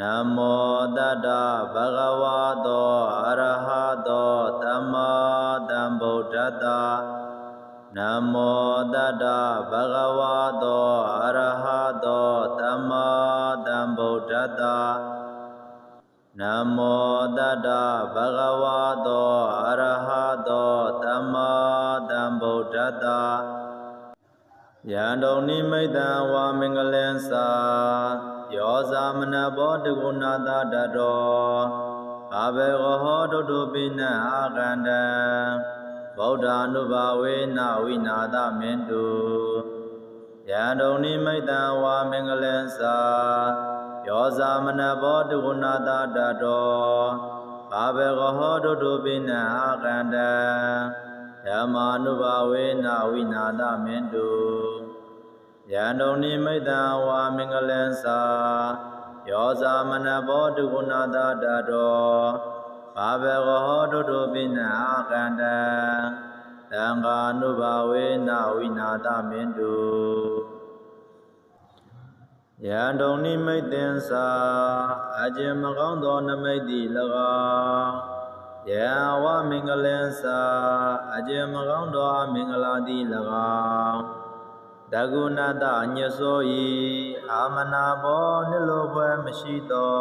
နမောတတ္တဗဂဝတောအရဟတောသမ္မာသမ္ဗုဒ္ဓတ္တနမောတတ္တဗဂဝတောအရဟတောသမ္မာသမ္ဗုဒ္ဓတ္တနမောတတ္တဗဂဝတောအရဟတောသမ္မာသမ္ဗုဒ္ဓတ္တယံတုန်နိမိတံဝါမင်္ဂလင်္စာ ယောဇာမနဘောတကုဏတာတတောဘာဘေဟောတုတုပိနံအာကန္တံဗုဒ္ဓ ानु ဘာဝေနဝိနာသမင်တုယံတုန်နိမိတံဝါမင်္ဂလင်္စာယောဇာမနဘောတကုဏတာတတောဘာဘေဟောတုတုပိနံအာကန္တံဓမ္မာနုဘာဝေနဝိနာသမင်တု ယန္တုန်နိမိတံဝါမင်္ဂလင်္စာယောဇာမနဘောတုဂုဏတာတတောဘာဘေဟောတုတုပိနအာကန္တံသံဃာနုဘာဝေနဝိနာသမင်တုယန္တုန်နိမိတ်တင်္စာအကျင်မကောင်းသော နမိတ်တိ၎င်းယံဝမင်္ဂလင်္စာအကျင်မကောင်းသောမင်္ဂလာတိ၎င်း တကုဏတညစောဤအာမနာဘောနှလိုပွဲမရှိသော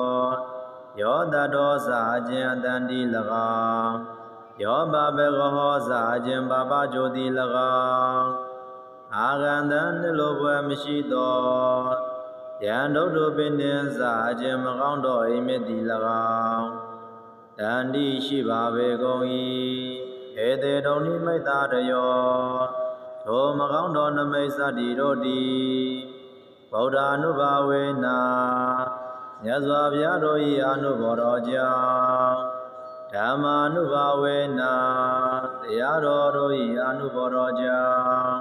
ယောတတော်စာအကျင်အတန်တိ၎င်းယောဘဘေကဟောစာအကျင်ဘာဘကြိုတိ၎င်းအာဂန္တံနှလိုပွဲမရှိသောယံဒုတ်တုပိနိစာအကျင်မကောင်းသောအိမ်မက်တိ၎င်းတန္တိရှိပါပေကုန်၏ဧတေတုန်နိမိတ်တာတယော ထိုမကောင်းသောနမိတ်စတိတို့သည်ဗုဒ္ဓ ानु ဘာဝေနာမြတ်စွာဘုရားတို့၏အနုဘော်တော်ကြောင့်ဓမ္မာနုဘာဝေနာတရားတော်တို့၏အနုဘော်တော်ကြောင့်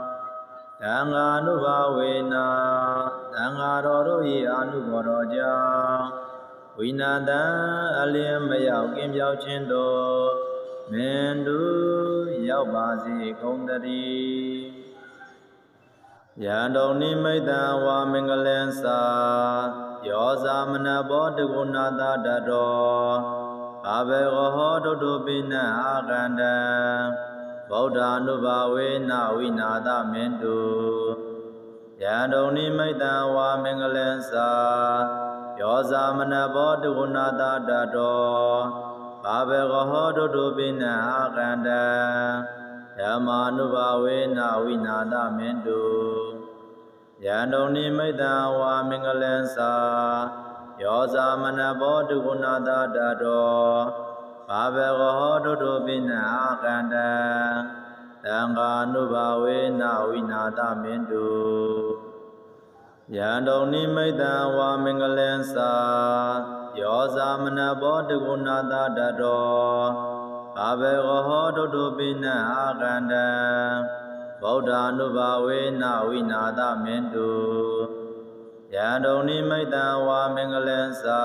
သံဃာနုဘာဝေနာသံဃာတော်တို့၏အနုဘော်တော်ကြောင့်ဝိနာတံအလင်းမရောက်ကင်းပြောင်းခြင်းတို့ မင်းတို့ရောက်ပါစေကုန်တည်းယံတုန်နိမိတ်တံဝါမင်္ဂလင်္စာယောဇာမနဘောတကုဏတာတတောဘာဘေဟောတုတုပိနံအာကန္တံဗုဒ္ဓ ानु ဘာဝေနဝိနာသမင်တုယံတုန်နိမိတ်တံဝါမင်္ဂလင်္စာယောဇာမနဘောတုဂုဏတာတတော ဘာဘေကဟောတုတုပိနံအာကန္တံဓမ္မာနုဘာဝေနဝိနာသမင်တုယန္တုန်နိမိတံဝါမင်္ဂလင်္စာယောဇာမနဘောတုဂုဏတာတတောဘာဘေကဟောတုတုပိနံအာကန္တံသံဃာနုဘာဝေနဝိနာသမင်တုယံတုန်နိမိတ်တံဝါမင်္ဂလင်္စာ ယောဇာမနဘောတကုဏတာတတောဘာဘေကဟောတုတုပိနံအာကန္တံဗုဒ္ဓ ानु ဘာဝေနဝိနာသမင်တုယံတုန်နိမိတ်တံဝါမင်္ဂလင်္စာ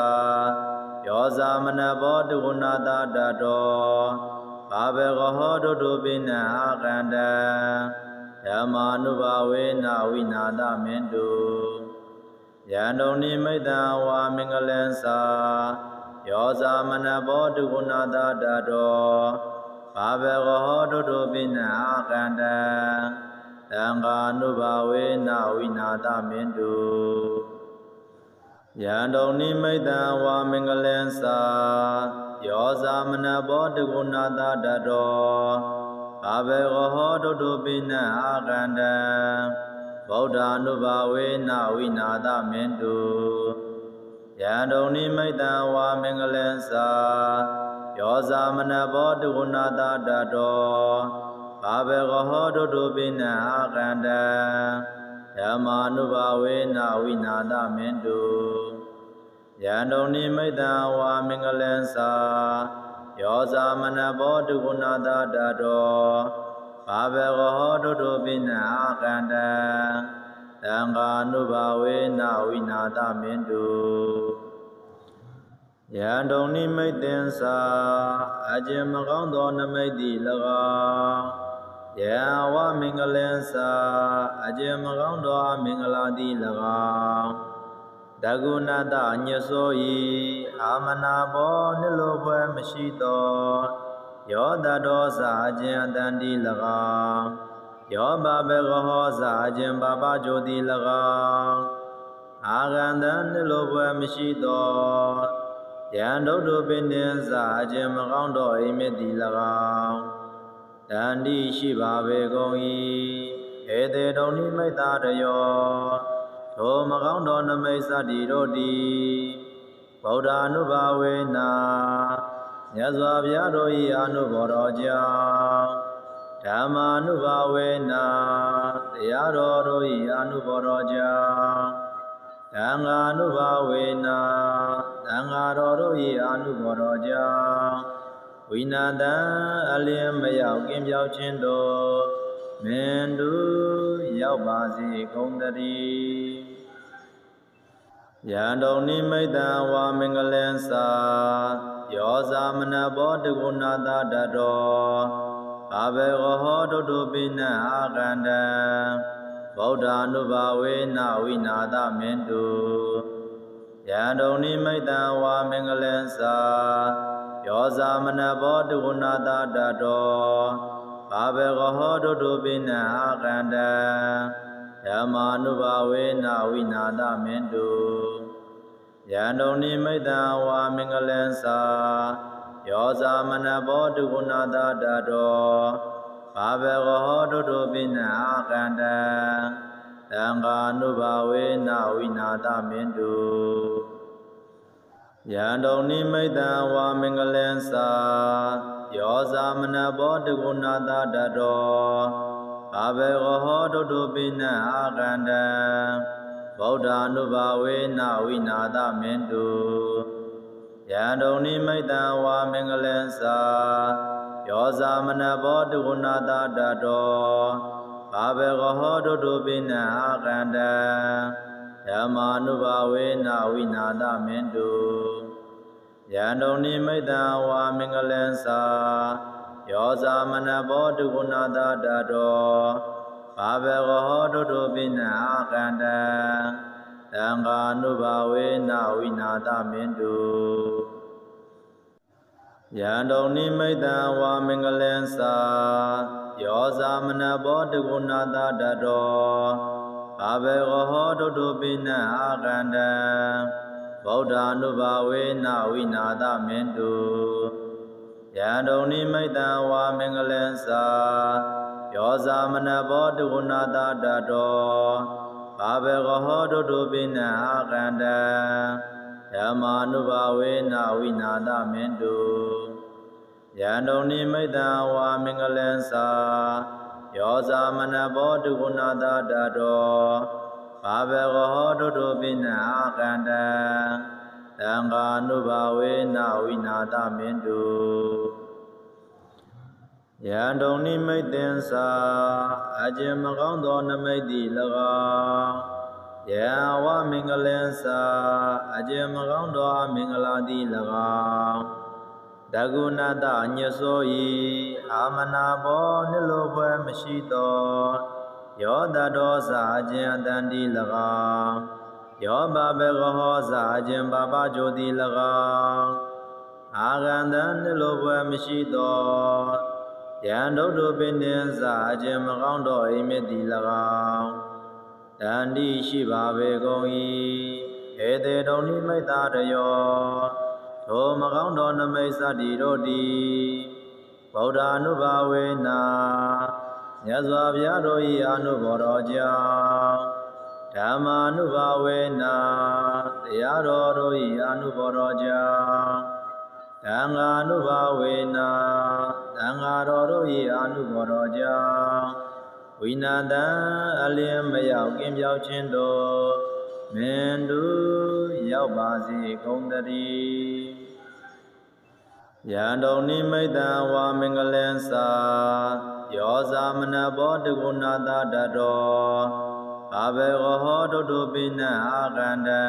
ယောဇာမနဘောတကုဏတာတတောဘာဘေကဟောတုတုပိနံအာကန္တံဓမ္မာနုဘာဝေနဝိနာသမင်တု ယန္တုန်နိမိတ်တံဝါမင်္ဂလင်္စာယောဇာမနဘောတုဂုဏတာတတောဘာဘေကဟောတုတုပိနံအာကန္တံသံဃာနုဘာဝေနဝိနာသမင်တုယန္တုန်နိမိတ်တံဝါမင်္ဂလင်္စာယောဇာမနဘောတုဂုဏတာတတောဘာဘေကဟောတုတုပိနံအာကန္တံ ဗုဒ္ဓ ानु ဘာဝေနဝိနာသမင်တုယန္တုန်နိမိတ်တံဝါမင်္ဂလင်္စာယောဇာမနဘောတုဂုဏတာတတောဘာဘေကဟောတုတုပိနံအာကန္တံဓမ္မာနုဘာဝေနဝိနာသမင်တုယန္တုန်နိမိတ်တံဝါမင်္ဂလင်္စာယောဇာမနဘောတုဂုဏတာတတော ဘာဘေကဟောတုတုပိနံအာကန္တံသံဃာနုဘာဝေနဝိနာသမင်တုယံတုန်နိမိတ်တင်္စာအကျင်မကောင်းသောနမိတ်တိ၎င်းယံဝမင်္ဂလင်္စာအကျင်မကောင်းသောမင်္ဂလာတိ၎င်းတတကုဏတညစောဤအာမနာဘောနှလိုပွဲမရှိသော ယောတတော်စာခြင်းအတန်တိ၎င်းယောဘဘေကဟောစာခြင်းဘာဘာကြိုတိ၎င်းအာဂန္တနှလိုပွဲမရှိသောယံဒုဒ္ဓပင်တင်စာခြင်းမကောင်းသောအိမ်မက်တိ၎င်းတန်တိရှိပါပေကုန်၏ဧတေတုံနိမိတ်တာတယောထိုမကောင်းသောနမိတ်စတိတို့သည်ဗုဒ္ဓ ानु ဘာဝေနာ မြတ်စွာဘုရားတို့၏အနုဘော်တော်ကြောင့်ဓမ္မာနုဘာဝေနာတရားတော်တို့၏အနုဘော်တော်ကြောင့်သံဃာနုဘာဝေနာသံဃာတော်တို့၏အနုဘော်တော်ကြောင့်ဝိနာတံအလင်းမရောက်ကင်းပြောင်းခြင်းတို့မင်းတို့ရောက်ပါစေကုန်တည်းယံတော်နိမိတ်တံဝါမင်္ဂလံသာ ယောဇာမနဘောတကုဏတာတတော်အဘေဟောတုတုပိနအာကန္တံဗုဒ္ဓ ानु ဘာဝေနဝိနာသမင်တုယံတော်နိမိတ်တံဝါမင်္ဂလံသာယောဇာမနဘောတကုဏတာတတော်အဘေဟောတုတုပိနအာကန္တံဓမ္မာနုဘာဝေနဝိနာသမင်တု ယံတုန်နိမိတ်တံဝါမင်္ဂလံသာယောဇာမနဘောတုကုဏတာတတောဘာဘေကဟောတုတုပိနအာကန္တံသံဃာနုဘာဝေနဝိနာသမင်တုယံတုန်နိမိတ်တံဝါမင်္ဂလံသာယောဇာမနဘောတုကုဏတာတတောဘာဘေကဟောတုတုပိနအာကန္တံ ဗုဒ္ဓ ानु ဘာဝေနဝိနာသမင်တုယံတုန်နိမိတ်တံဝါမင်္ဂလံသာယောဇာမနဘောတုဂုဏတာတတောဘာဘေကဟောတုတုပိနအာကန္တံဓမ္မာနုဘာဝေနဝိနာသမင်တုယံတုန်နိမိတ်တံဝါမင်္ဂလံသာယောဇာမနဘောတုဂုဏတာတတော ဘာဘေကဟောတုတုပိနအာကန္တံသံဃာနုဘာဝေနဝိနာသမင်တုယံတုန်နိမိတ်တံဝါမင်္ဂလံသာယောဇာမနဘောတကုဏတာတတောဘာဘေကဟောတုတုပိနအာကန္တံဗုဒ္ဓ ानु ဘာဝေနဝိနာသမင်တုယံတုန်နိမိတ်တံဝါမင်္ဂလံသာ ယောဇာမနဘောတုဂုဏတာတတောဘာဘေကဟောတုတုပိနအာကန္တံဓမ္မာနုဘာဝေနဝိနာသမင်တုယံတုန်နိမိတ်တံဝါမင်္ဂလံသာယောဇာမနဘောတုဂုဏတာတတောဘာဘေကဟောတုတုပိနအာကန္တံသံဃာနုဘာဝေနဝိနာသမင်တု ယံတုန်နိမိတ်တင်္စာအကျင်မကောင်းသောနမိတ်တိ၎င်းယံဝမင်္ဂလင်္စာအကျင်မကောင်းသောအမင်္ဂလာတိ၎င်းတကုဏတညစောဤအာမနာဘောနှလိုပွဲမရှိသောယောတတော်စာအကျင်အတန်တိ၎င်းယောဘဘေကဟောစာအကျင်ဘာဘာကြိုတိ၎င်းအာဂန္တနှလိုပွဲမရှိသော ယံဒုဒ္ဓပင်တင်စာအကျင်မကောင်းသောအိမ်မက်တိ၎င်းတန်တိရှိပါပေကုန်၏ဧတေတုံနိမိတ်တာတယောထိုမကောင်းသောနမိတ်စတိတို့သည်ဗုဒ္ဓ ानु ဘာဝေနာမြတ်စွာဘုရားတို့၏အနုဘော်တော်ကြောင့်ဓမ္မာနုဘာဝေနာတရားတော်တို့၏အနုဘော်တော်ကြောင့် သံဃာနုဘာဝေနာသံဃာတော်တို့၏အာနုဘော်တော်ကြောင့်ဝိနာတံအလင်းမရောက်ကင်းပြောင်းခြင်းတို့မင်းတို့ရောက်ပါစေကုန်တည်းယံတော်နိမိတ်တံဝါမင်္ဂလံသာယောဇာမနဘောတကုဏတာတတောအဘေကဟောတုတုပိနအာကန္တံ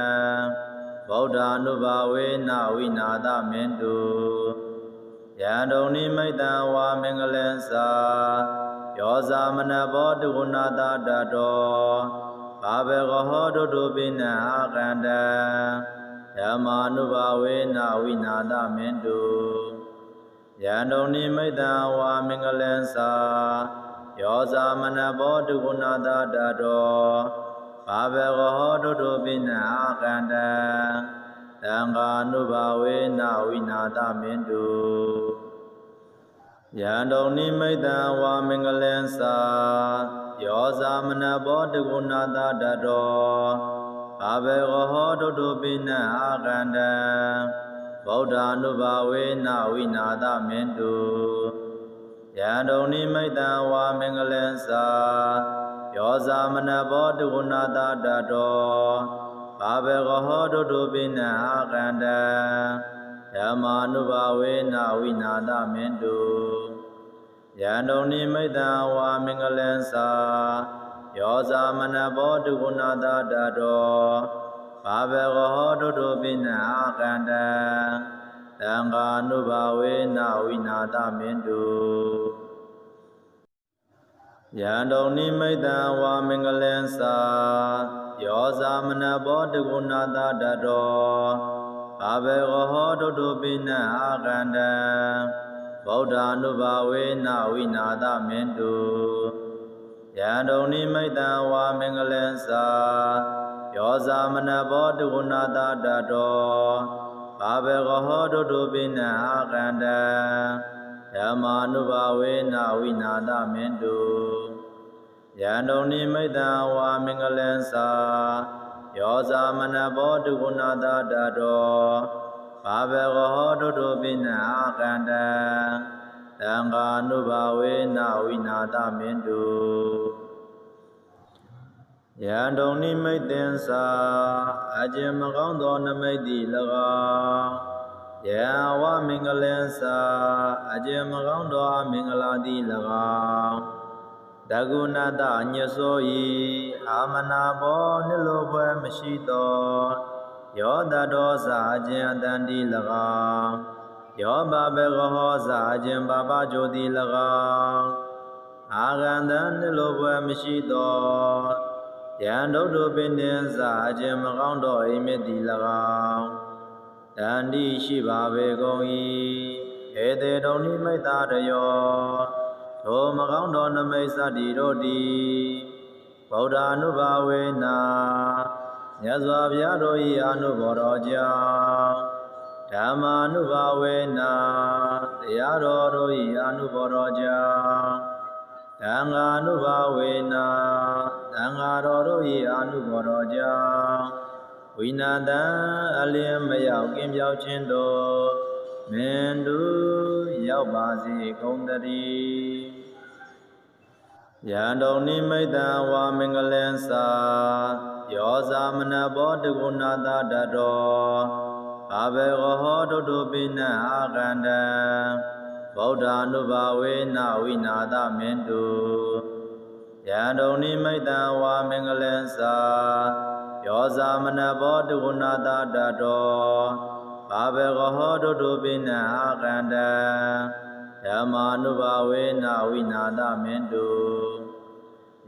ဗုဒ္ဓ ानु ဘာဝေနဝိနာသမင်တုယံတုန်နိမိတ်တံဝါမင်္ဂလံသာယောဇာမနဘောတုဂုဏတာတတောဘဘာဘေကဟောတုတုပိနအာကန္တဓမ္မာနုဘာဝေနဝိနာတမင်တုယန္တုန်နိမိတ္တဝါမင်္ဂလံသာယောဇာမနဘောတုကုဏတာတတော ဘာဘေကဟောတုတုပိနအာကန္တသံဃာနုဘာဝေနဝိနာတမင်တုယန္တုန်နိမိတ္တဝါမင်္ဂလံသာယောဇာမနဘောတကုဏတာတတောဘာဘေကဟောတုတုပိနအာကန္တဗုဒ္ဓ ानु ဘာဝေနဝိနာတမင်တုယန္တုန်နိမိတ္တဝါမင်္ဂလံသာ ယောဇာမနဘောတကုဏတာတတောဘာဘေကဟောတုတုပိနအာကန္တဓမ္မာနုဘာဝေနဝိနာတမင်တုယန္တုန်နိမိတ္တဝါမင်္ဂလံသာယောဇာမနဘောတုကုဏတာတတောဘာဘေကဟောတုတုပိနအာကန္တသံဃာနုဘာဝေနဝိနာတမင်တု ယန္တုန်နိမိတ္တဝါမင်္ဂလံသာယောဇာမနဘောတုကုဏတာတတောဘာဘေကဟောတုတုပိနအာကန္တဗုဒ္ဓ ानु ဘာဝေနဝိနာတမင်တုယန္တုန်နိမိတ္တဝါမင်္ဂလံသာယောဇာမနဘောတုကုဏတာတတောဘာဘေကဟောတုတုပိနအာကန္တ ဓမ္မာနုဘာဝေနဝိနာတမင်တုယန္တုန်နိမိတ္တဝါမင်္ဂလံသာယောဇာမနဘောတုကုဏတာတတောဘာဘေကဟောတုတုပိနအာကန္တသံဃာနုဘာဝေနဝိနာတမင်တုယန္တုန်နိမိတ်တင်္စာအကျင်မကောင်းသောနမိတ်တိ၎င်း ယံဝမင်္ဂလင်္စာအကျင်မကောင်းသောမင်္ဂလာတိ၎င်းတကုဏတညစောဤအာမနာဘောနိလိုပွဲမရှိသောယောတတောစာအကျင်အတန်တိ၎င်းယောဘဘေကဟောစာအကျင်ဘာဘကြိုတိ၎င်းအာဂန္တံနိလိုပွဲမရှိသောယံဒုဒ္ဓပင်တင်စာအကျင်မကောင်းသောအိမ်မက်တိ၎င်း တန်တိရှိပါပေကုန်၏ဧတေတုန်နိမိတ်တာတယောထိုမကောင်းသောနမိတ်စတိတို့သည်ဗုဒ္ဓ ानु ဘာဝေနာမြတ်စွာဘုရားတို့၏အနုဘော်တော်ကြောင့်ဓမ္မာနုဘာဝေနာတရားတော်တို့၏အနုဘော်တော်ကြောင့်သံဃာနုဘာဝေနာသံဃာတော်တို့၏အနုဘော်တော်ကြောင့် ဝိနာတံအလင်းမရောက်ကင်းပြောင်းခြင်းတို့မင်းတို့ရောက်ပါစေကုန်တည်းယံတုန်နိမိတ္တဝါမင်္ဂလံသာယောဇာမနဘောတကုဏတာတတောဘာဘေကဟောတုတုပိနအာကန္တဗုဒ္ဓ ानु ဘာဝေနဝိနာတမင်တုယံတုန်နိမိတ္တဝါမင်္ဂလံသာ ယောဇာမနဘောတကုဏတာတတောဘာဘေကဟောတုတုပိနအာကန္တဓမ္မာနုဘာဝေနဝိနာတမင်တု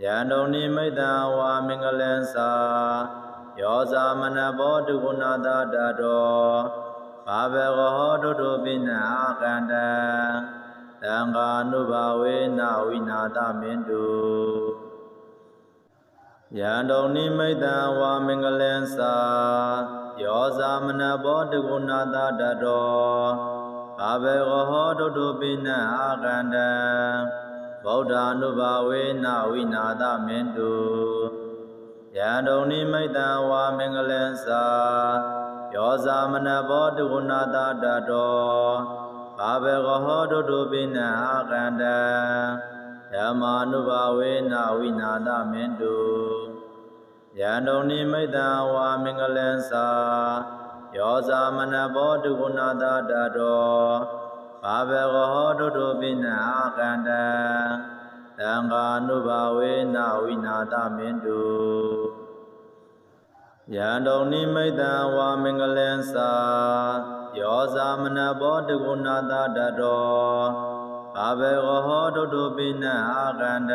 ယန္တုန်နိမိတ္တဝါမင်္ဂလံသာယောဇာမနဘောတုကုဏတာတတောဘာဘေကဟောတုတုပိနအာကန္တသံဃာနုဘာဝေနဝိနာတမင်တု ယန္တုန်နိမိတ္တဝါမင်္ဂလံသာယောဇာမနဘောတုကုဏတာတတောဘာဘေကဟောတုတုပိနအာကန္တဗုဒ္ဓ ानु ဘာဝေနဝိနာတမင်တုယန္တုန်နိမိတ္တဝါမင်္ဂလံသာယောဇာမနဘောတုကုဏတာတတောဘာဘေကဟောတုတုပိနအာကန္တ ဓမ္မာနုဘာဝေနဝိနာတမင်တုယန္တုန်နိမိတ္တဝါမင်္ဂလံသာယောဇာမနဘောတုကုဏတာတတောဘာဘေကဟောတုတုပိနအာကန္တသံဃာနုဘာဝေနဝိနာတမင်တုယန္တုန်နိမိတ္တဝါမင်္ဂလံသာယောဇာမနဘောတကုဏတာတတော ဘာဘေကဟောတုတုပိနအာကန္တ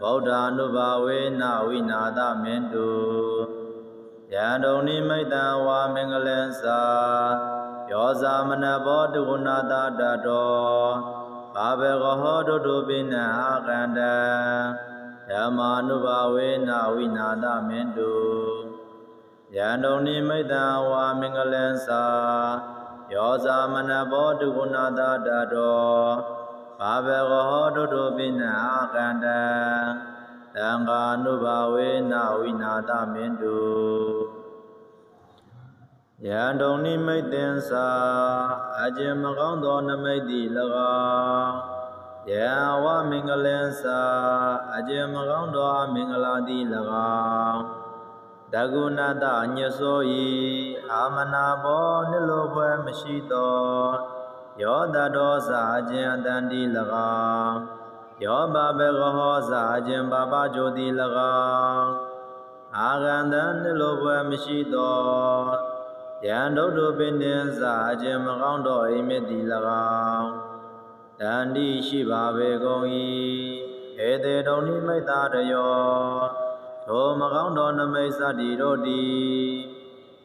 ဗုဒ္ဓ ानु ဘာဝေနဝိနာသမင်တုယန္တုန်နိမိတံဝါမင်္ဂလံသာယောဇာမနဘောတုဂုဏတာတတောဘာဘေကဟောတုတုပိနအာကန္တဓမ္မာနုဘာဝေနဝိနာသမင်တုယန္တုန်နိမိတံဝါမင်္ဂလံသာ ယောဇာမနဘောတုဂုဏတာတတောဘာဘေကဟောတုတုပိနအာကန္တသံဃာနုဘာဝေနဝိနာသမင်တုယံတုန်နိမိတ်တင်္စာအကျင်မကောင်းသောနမိတ်တိ၎င်းယံဝမင်္ဂလင်္စာအကျင်မကောင်းသောမင်္ဂလာတိ၎င်း တကုဏတညစောဤအာမနာဘောနိလိုပွဲမရှိသောယောတတော်စာအကျင်အတန်တိ၎င်းယောဘဘေကဟောစာအကျင်ဘာဘကြိုတိ၎င်းအာဂန္တံနိလိုပွဲမရှိသောယံဒုဒ္ဓပင်နှင်းစာအကျင်မကောင်းသောအိမ်မက်တိ၎င်းတန်တိရှိပါပေကုန်၏ဧတေတုန်နိမိတ်တာတယော ထိုမကောင်းသောနမိတ်စတိတို့တိ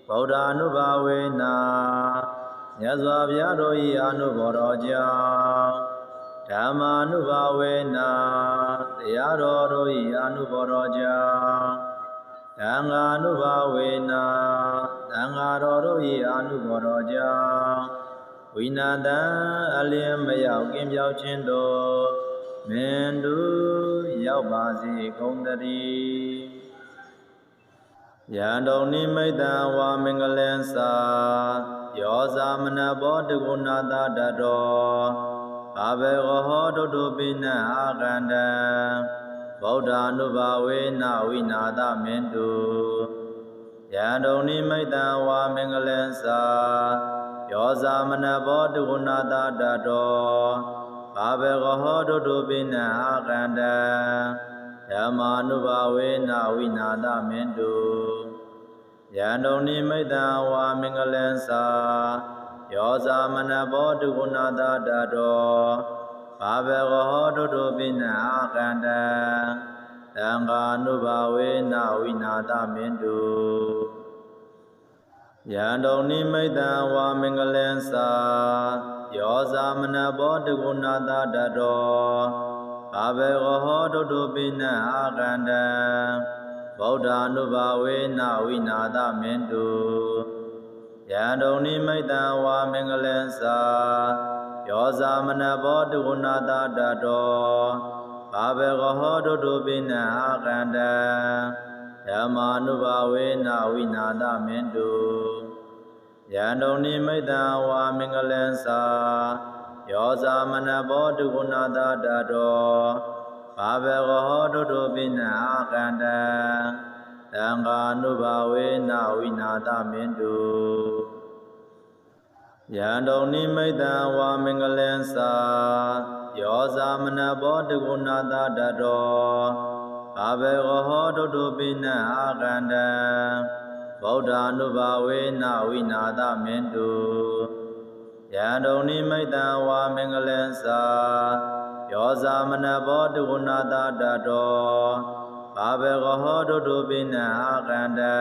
ဗုဒ္ဓ ानु ဘာဝေနာမြတ်စွာဘုရားတို့၏အနုဘော်တော်ကြောင့်ဓမ္မာနုဘာဝေနာတရားတော်တို့၏အနုဘော်တော်ကြောင့်သံဃာနုဘာဝေနာသံဃာတော်တို့၏အနုဘော်တော်ကြောင့်ဝိနာတံအလင်းမရောက်ကင်းပြောင်းခြင်းတို့ မင်းတို့ရောက်ပါစေကုန်တည်းယံတုန်နိမိတံဝါမင်္ဂလံသာယောဇာမနဘောတကုဏတာတတောဘာဘေကဟောတုတုပိနအာကန္တံဗုဒ္ဓ ानु ဘာဝေနဝိနာသမင်တုယံတုန်နိမိတံဝါမင်္ဂလံသာယောဇာမနဘောတကုဏတာတတော ဘာဘေကဟောတုတုပိနအာကန္တံဓမ္မာနုဘာဝေနဝိနာသမင်တုယန္တုန်နိမိတံဝါမင်္ဂလံသာယောဇာမနဘောတုဂုဏတာတတောဘာဘေကဟောတုတုပိနအာကန္တံသံဃာနုဘာဝေနဝိနာသမင်တုယန္တုန်နိမိတံဝါမင်္ဂလံသာ ယောဇာမနဘောတုဂုဏတာတတောဘာဘေကဟောတုတုပိနအာကန္တံဗုဒ္ဓ ानु ဘာဝေနဝိနာသမင်တုယံတုန်နိမိတံဝါမင်္ဂလံသာယောဇာမနဘောတုဂုဏတာတတောဘာဘေကဟောတုတုပိနအာကန္တံဓမ္မာနုဘာဝေနဝိနာသမင်တု ယံတုန်နိမိတံဝါမင်္ဂလံသာယောဇာမနဘောတုဂုဏတာတတောဘာဘေကဟောတုတုပိနအာကန္တံသံဃာနုဘာဝေနဝိနာသမင်တုယံတုန်နိမိတံဝါမင်္ဂလံသာယောဇာမနဘောတကုဏတာတတောဘာဘေကဟောတုတုပိနအာကန္တံ ဗုဒ္ဓ ानु ဘာဝေနဝိနာသမင်တုယံတုန်နိမိတံဝါမင်္ဂလံသာယောဇာမနဘောတုဂုဏတာတတောဘာဘေကဟောတုတုပိနအာကန္တံ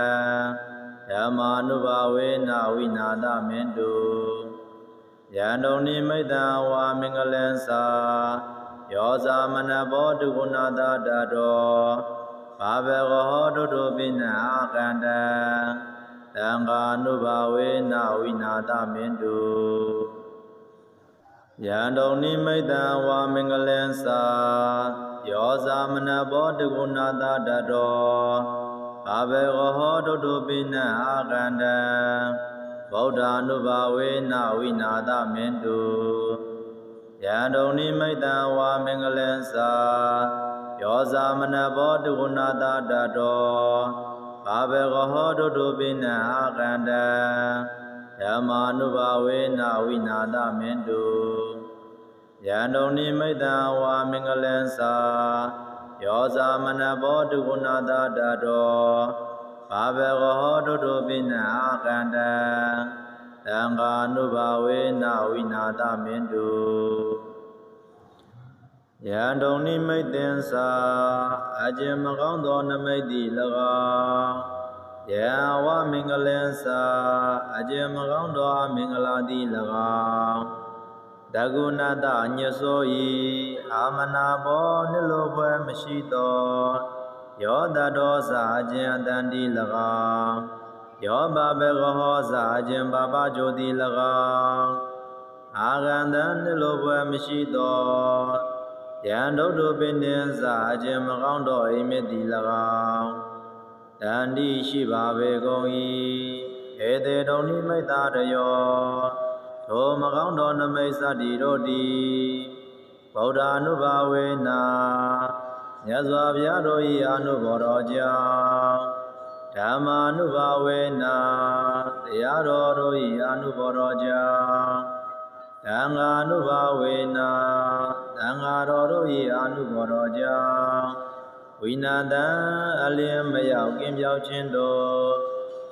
ဓမ္မာနုဘာဝေနဝိနာသမင်တုယန္တုန်နိမိတံဝါမင်္ဂလံသာယောဇာမနဘောတုဂုဏတာတတော ဘာဘေကဟောတုတုပိနအာကန္တံသံဃာနုဘာဝေနဝိနာသမင်တုယံတုန်နိမိတံဝါမင်္ဂလံသာယောဇာမနဘောတကုဏတာတတောဘာဘေကဟောတုတုပိနအာကန္တံဗုဒ္ဓ ानु ဘာဝေနဝိနာသမင်တုယံတုန်နိမိတံဝါမင်္ဂလံသာ ယောဇာမနဘောတကုဏတာတတောဘာဘေကဟောတုတုပိနအာကန္တံဓမ္မာနုဘာဝေနဝိနာသမင်တုယန္တုန်နိမိတံဝါမင်္ဂလံသာယောဇာမနဘောတုဂုဏတာတတောဘာဘေကဟောတုတုပိနအာကန္တံသံဃာနုဘာဝေနဝိနာသမင်တု ယံတုံနိမိတ်သင်္စာအကျင်မကောင်းသောနမိတ်တိ၎င်းယံဝမင်္ဂလင်္စာအကျင်မကောင်းသောအမင်္ဂလာတိ၎င်းတကုဏတညစောဤအာမနာဘောနိလိုပွဲမရှိသောယောတတော်စာအကျင်အတန်တိ၎င်းယောဘဘေကဟောစာအကျင်ဘာဘကြိုတိ၎င်းအာဂန္တံနိလိုပွဲမရှိသော ယံဒုတ်တုပင်နှင့်စာအကျင်မကောင်းသောအိမ်မက်တိ၎င်းတန်တိရှိပါပေကုန်၏ဧတေတုံနိမိတ်တာတယောထိုမကောင်းသောနမိတ်စတိတို့သည်ဗုဒ္ဓ ानु ဘာဝေနာမြတ်စွာဘုရားတို့၏အနုဘော်တော်ကြောင့်ဓမ္မာနုဘာဝေနာတရားတော်တို့၏အနုဘော်တော်ကြောင့်သံဃာနုဘာဝေနာ သံဃာတော်တို့၏အနုဘော်တော်ကြောင့်ဝိနာတံအလင်းမရောက်ကင်းပြောက်ခြင်းတို့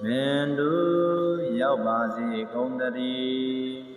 မင်းတို့ရောက်ပါစေကုန်တည်း